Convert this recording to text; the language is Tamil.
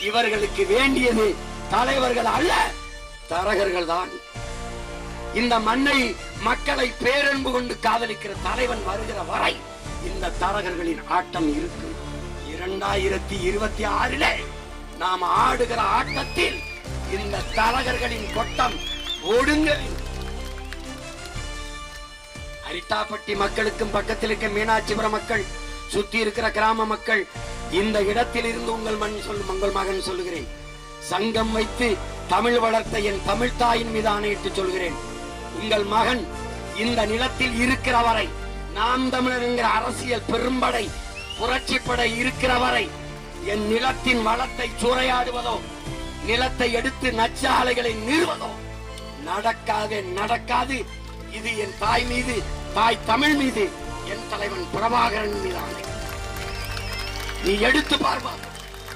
இவர்களுக்கு வேண்டியது தலைவர்கள் அல்ல தரகர்கள் தான் இந்த மண்ணை மக்களை பேரன்பு கொண்டு காதலிக்கிற தலைவன் வருகிற வரை இந்த தரகர்களின் ஆட்டம் இருக்கும். இரண்டாயிரத்தி இருபத்தி ஆறுல நாம் ஆடுகிற ஆட்டத்தில் இந்த தரகர்களின் கொட்டம் ஒடுங்க அரிட்டாப்பட்டி மக்களுக்கும் பக்கத்தில் இருக்க மீனாட்சிபுரம் மக்கள் சுத்தி இருக்கிற கிராம மக்கள் இந்த இடத்தில் இருந்து உங்கள் மண் சொல் உங்கள் மகன் சொல்லுகிறேன். சங்கம் வைத்து தமிழ் வளர்த்த என் தமிழ் தாயின் மீது ஆணையிட்டு சொல்கிறேன் உங்கள் மகன் இந்த நிலத்தில் இருக்கிற வரை நாம் தமிழர் என்கிற அரசியல் பெரும்படை புரட்சிப்படை இருக்கிற வரை என் நிலத்தின் வளத்தை சூறையாடுவதோ நிலத்தை எடுத்து நச்சாலைகளை நிறுவதோ நடக்காது நடக்காது. இது என் தாய் மீது தாய் தமிழ் மீது என் தலைவன் பிரபாகரன் மீது நீ எடுத்து பார்ப்பா